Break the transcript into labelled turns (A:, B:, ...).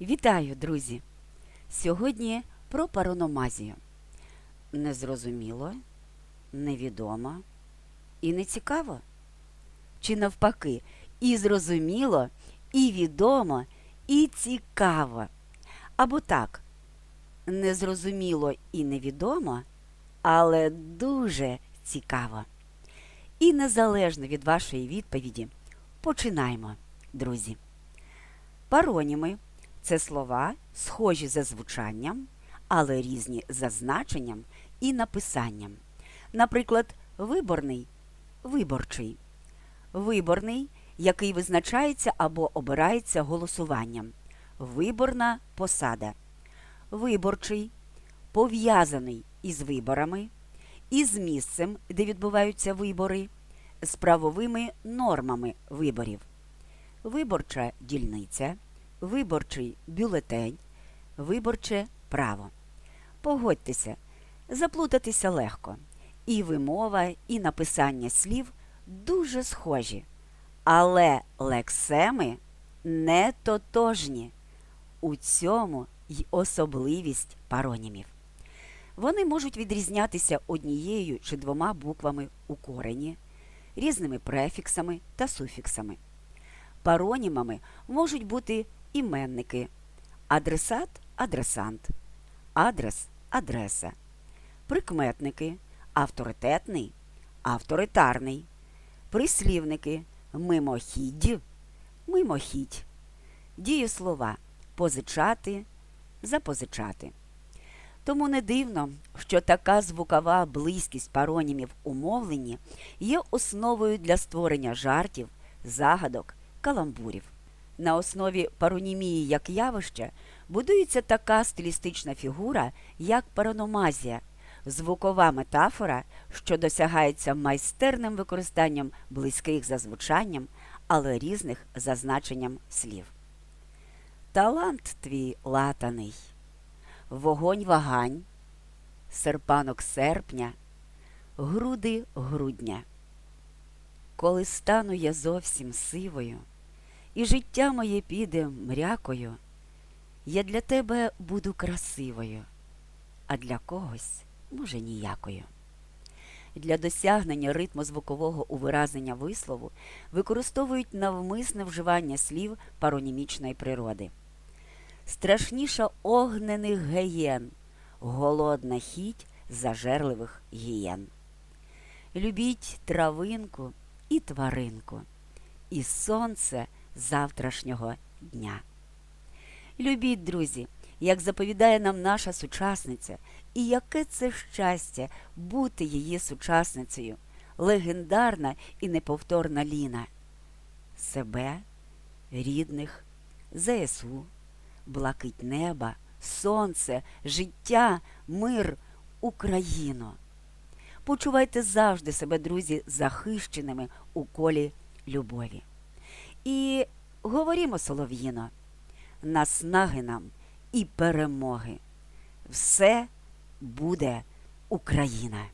A: Вітаю, друзі! Сьогодні про парономазію. Незрозуміло, невідомо і не цікаво. Чи навпаки, і зрозуміло, і відомо, і цікаво. Або так, незрозуміло і невідомо, але дуже цікаво. І незалежно від вашої відповіді, починаємо, друзі. Пароніми це слова, схожі за звучанням, але різні за значенням і написанням. Наприклад, виборний виборчий, виборний, який визначається або обирається голосуванням, виборна посада, виборчий, пов'язаний із виборами, із місцем, де відбуваються вибори, з правовими нормами виборів. Виборча дільниця, виборчий бюлетень, виборче право. Погодьтеся, заплутатися легко. І вимова, і написання слів дуже схожі. Але лексеми не тотожні. У цьому й особливість паронімів. Вони можуть відрізнятися однією чи двома буквами у корені, різними префіксами та суфіксами. Паронімами можуть бути іменники, адресат адресант, адрес адреса, прикметники, авторитетний, авторитарний, прислівники, мимохідь, мимохідь, дієслова позичати, запозичати. Тому не дивно, що така звукова близькість паронімів у мовленні є основою для створення жартів, загадок, каламбурів. На основі паронімії як явища будується така стилістична фігура, як парономазія, звукова метафора, що досягається майстерним використанням близьких за звучанням, але різних за значенням слів. Талант твій латаний, вогонь вагань, серпанок серпня, груди грудня. Коли стану я зовсім сивою, і життя моє піде мрякою, я для тебе буду красивою, а для когось, може, ніякою. Для досягнення ритму звукового увираження вислову використовують навмисне вживання слів паронімічної природи. Страшніша огнених геєн, голодна хіть зажерливих гієн. Любіть травинку і тваринку, і сонце завтрашнього дня. Любіть, друзі, як заповідає нам наша сучасниця, і яке це щастя бути її сучасницею, легендарна і неповторна Ліна. Себе, рідних, ЗСУ, блакить неба, сонце, життя, мир, Україну. Почувайте завжди себе, друзі, захищеними у колі любові. І говорімо солов'їно, наснаги нам і перемоги. Все буде Україна!